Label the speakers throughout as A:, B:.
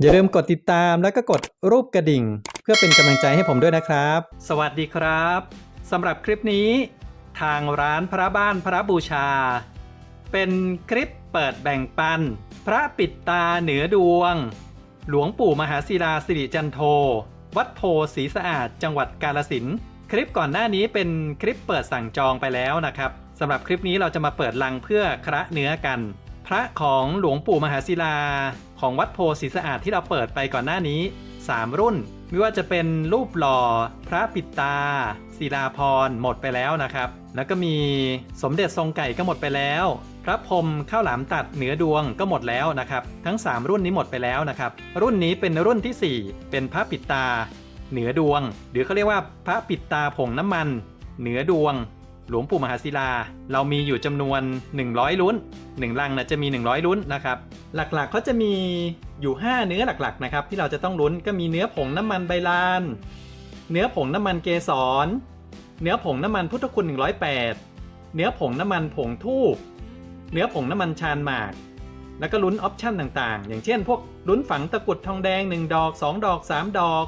A: อย่าลืมกดติดตามแล้วก็กดรูปกระดิ่ง เพื่อเป็นกำลังใจให้ผมด้วยนะครับ สวัสดีครับสำหรับคลิปนี้ ทางร้านพระบ้านพระบูชา เป็นคลิปเปิดแบ่งปัน พระปิดตาเหนือดวง หลวงปู่มหาศิลาสิริจันโท วัดโพศรีสะอาดจังหวัดกาลสินคลิปก่อนหน้านี้เป็นคลิปเปิดสั่งจองไปแล้วนะครับสำหรับคลิปนี้เราจะมาเปิดลังเพื่อคระเนื้อกัน พระของหลวงปู่มหาศิลา ของวัดโพศรีสะอาดที่เราเปิดไปก่อนหน้านี้ 3 รุ่น ไม่ว่าจะเป็นรูปหล่อ พระปิดตา ศิลาพรหมดไปแล้วนะครับ แล้วก็มีสมเด็จทรงไก่ก็หมดไปแล้ว พระพรมข้าวหลามตัดเหนือดวงก็หมดแล้วนะครับ ทั้ง 3 รุ่นนี้หมดไปแล้วนะครับ รุ่นนี้เป็นรุ่นทีสี่4 เป็นพระปิดตา เหนือดวง หรือเขาเรียกว่าพระปิดตาผงน้ำมัน เหนือดวง หลวงปู่มหาศิลา เรามีอยู่จำนวน 100 ลุ้น 1 ลังนะจะมี 100 ลุ้นนะครับ หลักๆเขาจะมีอยู่ 5 เนื้อหลักๆนะครับที่เราจะต้องลุ้นก็มีเนื้อผงน้ำมันใบลาน เนื้อผงน้ำมันเกสร เนื้อผงน้ำมันพุทธคุณ 108 เนื้อผงน้ำมันผงทูบเนื้อผงน้ำมันชานหมาก แล้วก็ลุ้นออปชั่นต่างๆ อย่างเช่น พวกลุ้นฝังตะกุดทองแดง 1 ดอก 2 ดอก 3 ดอก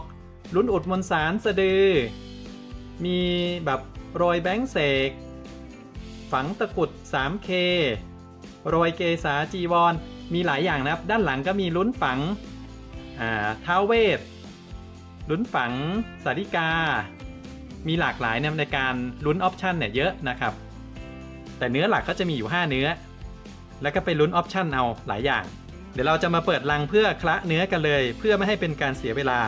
A: ลุ้นอุดมวลสารสะดือ มีแบบ โรยแบงค์เสก ฝังตะกุด 3K โรยเกษาจีวร มีหลายอย่างนะครับ ด้านหลังก็มีลุ้นฝังอ่าท้าวเวท ลุ้นฝังสาริกา มีหลากหลายในในการลุ้นออปชันเนี่ยเยอะนะครับ แต่เนื้อหลักก็จะมีอยู่ 5 เนื้อ แล้วก็ไปลุ้นออปชันเอาหลายอย่าง เดี๋ยวเราจะมาเปิดลังเพื่อคละเนื้อกันเลย เพื่อไม่ให้เป็นการเสียเวลา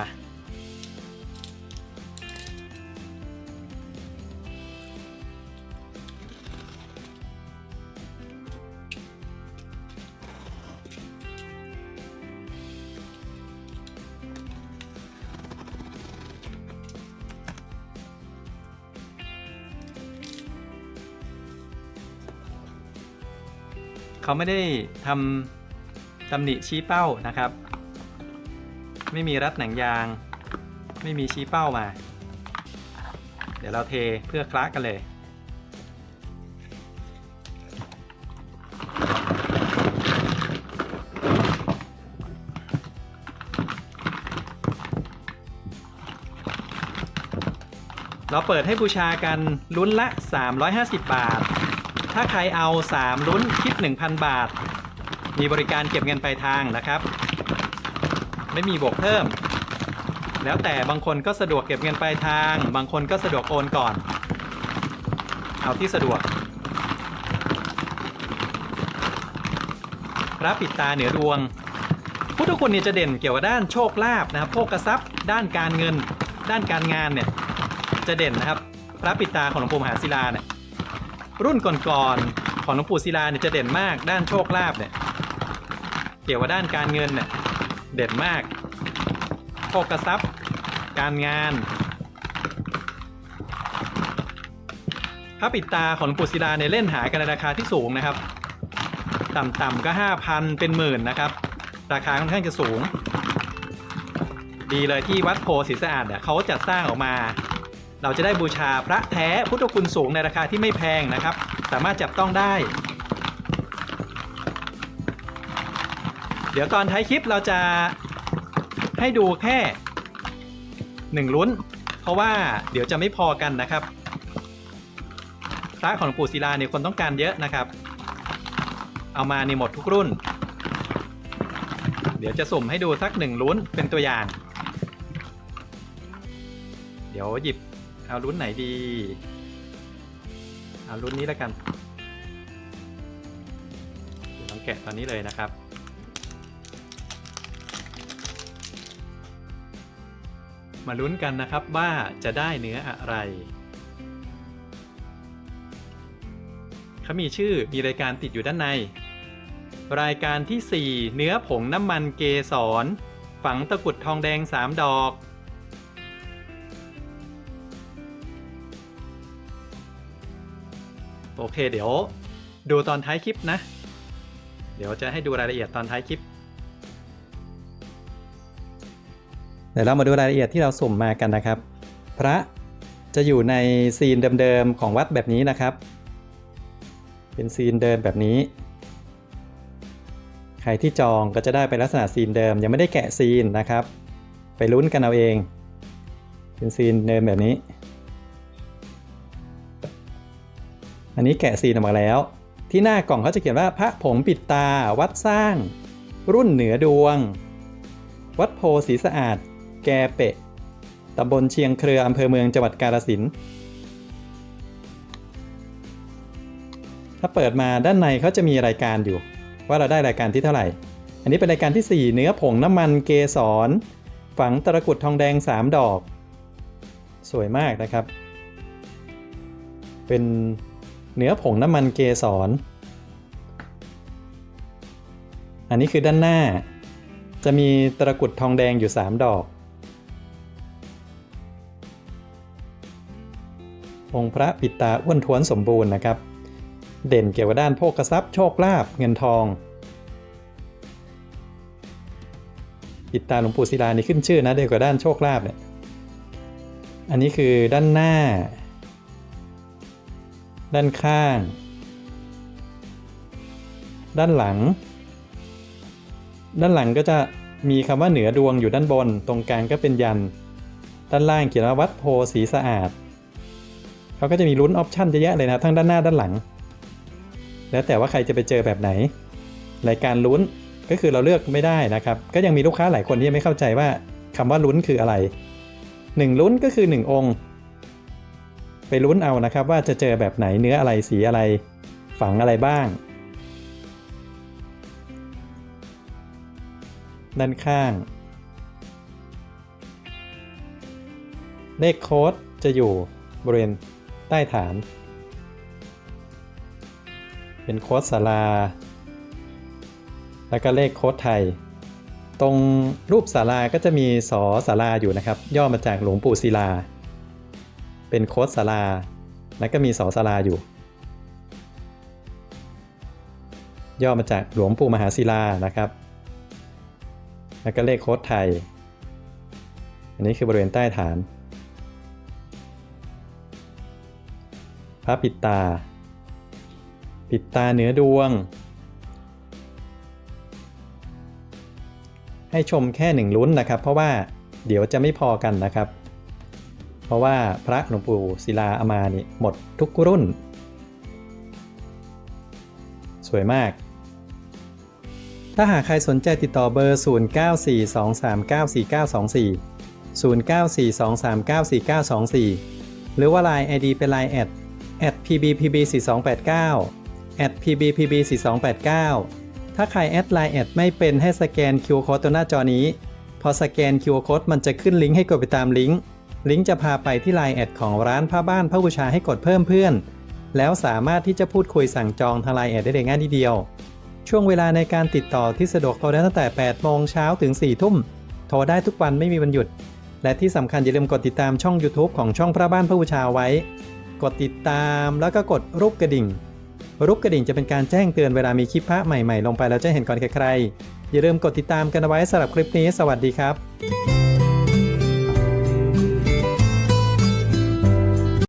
A: เขาไม่ได้ทำตำหนิชี้เป้านะครับ ไม่มีรัดหนังยาง ไม่มีชี้เป้ามา เดี๋ยวเราเทเพื่อคละกันเลยเราเปิดให้บูชากันลุ้นละ 350 บาท ถ้าใครเอา 3 ลุ้นคิด 1,000 บาท มีบริการเก็บเงินปลายทางนะครับ ไม่มีบวกเพิ่ม แล้วแต่บางคนก็สะดวกเก็บเงินปลายทาง บางคนก็สะดวกโอนก่อน เอาที่สะดวกพระปิดตาเหนือดวง พุทธคุณเนี่ยจะเด่นเกี่ยวกับด้านโชคลาภนะครับโภคทรัพย์ ด้านการเงิน ด้านการงานเนี่ยจะเด่นนะครับ พระปิดตาของหลวงปู่มหาศิลาเนี่ย รุ่นก่อนๆของหลวงปู่ศิลาเนี่ยจะเด่นมากด้านโชคลาภเนี่ยเกี่ยวกับด้านการเงินเนี่ยเด่นมากโภคทรัพย์ การงานพระปิดตาของหลวงปู่ศิลาเนี่ยเล่นหากันในราคาที่สูงนะครับ ต่ำๆก็5,000เป็นหมื่นนะครับ ราคาค่อนข้างจะสูง ดีเลยที่วัดโพศีสะอาดเนี่ยเขาจัดสร้างออกมา เราจะได้บูชาพระแท้พุทธคุณสูงในราคาที่ไม่แพงนะครับ สามารถจับต้องได้ เดี๋ยวตอนท้ายคลิปเราจะให้ดูแค่หนึ่งลุ้น เพราะว่าเดี๋ยวจะไม่พอกันนะครับ พระของหลวงปู่ศิลาเนี่ยคนต้องการเยอะนะครับ เอามาในหมดทุกรุ่น เดี๋ยวจะสุ่มให้ดูสักหนึ่งลุ้นเป็นตัวอย่าง เดี๋ยวหยิบ เอารุ่นไหนดี เอารุ่นนี้แล้วกันลองแกะตอนนี้เลยนะครับ มาลุ้นกันนะครับว่าจะได้เนื้ออะไรเขามีชื่อมีรายการติดอยู่ด้านใน รายการที่ 4 เนื้อผงน้ำมันเกสรฝังตะกุดทองแดง 3 ดอก โอเค เดี๋ยว ดูตอนท้ายคลิปนะ เดี๋ยวจะให้ดูรายละเอียดตอนท้ายคลิป เดี๋ยวเรามาดูรายละเอียดที่เราสุ่มมากันนะครับ พระจะอยู่ในซีนเดิมๆของวัดแบบนี้นะครับ เป็นซีนเดินแบบนี้ ใครที่จองก็จะได้ไปลักษณะซีนเดิม ยังไม่ได้แกะซีนนะครับ ไปลุ้นกันเอาเอง เป็นซีนเดิมแบบนี้ อันนี้แกะซีนออกมาแล้ว ที่หน้ากล่องเขาจะเขียนว่าพระผงปิดตาวัดสร้าง รุ่นเหนือดวง วัดโพศรีสะอาด แกเปะตำบลเชียงเครืออำเภอเมืองจังหวัดกาฬสินธุ์ถ้าเปิดมาด้านในเขาจะมีรายการอยู่ ว่าเราได้รายการที่เท่าไหร่ อันนี้เป็นรายการที่ 4 เนื้อผงน้ำมันเกสร ฝังตะกรุดทองแดง 3 ดอก สวยมากนะครับ เป็น เนื้อผงน้ำมันเกสร อันนี้คือด้านหน้า จะมีตะกรุดทองแดงอยู่ 3 ดอก องค์พระปิดตาอ้วนท้วนสมบูรณ์นะครับ เด่นเกี่ยวกับด้านโภคทรัพย์โชคลาภเงินทองปิดตาหลวงปู่ศิลานี่ขึ้นชื่อนะเด่นกว่าด้านโชคลาภเนี่ย อันนี้คือด้านหน้า ด้านข้าง ด้านหลัง ด้านหลังก็จะมีคำว่าเหนือดวงอยู่ด้านบน ตรงกลางก็เป็นยัน ด้านล่างเขียนว่าวัดโพสีสะอาด เขาก็จะมีลุ้นออปชั่นเยอะแยะเลยนะทั้งด้านหน้าด้านหลัง แล้วแต่ว่าใครจะไปเจอแบบไหน รายการลุ้นก็คือเราเลือกไม่ได้นะครับ ก็ยังมีลูกค้าหลายคนที่ยังไม่เข้าใจว่าคำว่าลุ้นคืออะไร 1 ลุ้นก็คือ 1 องค์ ไปลุ้นเอานะครับ ว่าจะเจอแบบไหนเนื้ออะไรสีอะไร ฝังอะไรบ้าง ด้านข้าง เลขโค้ดจะอยู่บริเวณใต้ฐาน เป็นโค้ดสาราแล้วก็เลขโค้ดไทย ตรงรูปศาลาก็จะมีสอศาลาอยู่นะครับ ย่อมาจากหลวงปู่ศิลา เป็นโค้ดศาลาแล้วก็มีสอศาลาอยู่ ย่อมาจากหลวงปู่มหาศิลานะครับ แล้วก็เลขโค้ดไทย อันนี้คือบริเวณใต้ฐาน พระปิดตา ปิดตาเหนือดวง ให้ชมแค่หนึ่งลุ้นนะครับ เพราะว่าเดี๋ยวจะไม่พอกันนะครับ เพราะว่าพระหลวงปู่ศิลาอามานี่หมดทุกรุ่น สวยมาก ถ้าหากใครสนใจติดต่อเบอร์ 0942394924 0942394924 หรือว่า Line ID เป็น Line แอด at pbpb4289 at pbpb4289 ถ้าใครแอดไลน์แอดไม่เป็นให้สแกน QR Code ตัวหน้าจอนี้ พอสแกน QR Code มันจะขึ้นลิงก์ให้กดไปตามลิงก์ ลิงก์จะพาไปที่ Line แอดของร้านผ้าบ้านผ้าบูชาให้กดเพิ่มเพื่อน แล้วสามารถที่จะพูดคุยสั่งจองทาง Line แอดได้เลยง่ายนิดเดียว ช่วงเวลาในการติดต่อที่สะดวกโทรได้ตั้งแต่ 8 โมงเช้าถึง 4 ทุ่ม โทรได้ทุกวันไม่มีวันหยุด และที่สำคัญอย่าลืมกดติดตามช่อง YouTube ของช่องพระบ้านพระบูชาไว้ กดติดตามแล้วก็กดรูปกระดิ่ง รูปกระดิ่งจะเป็นการแจ้งเตือนเวลามีคลิปพระใหม่ๆ ลงไปแล้วจะเห็นก่อนใครๆอย่าลืมกดติดตามกันไว้สำหรับคลิปนี้ สวัสดีครับ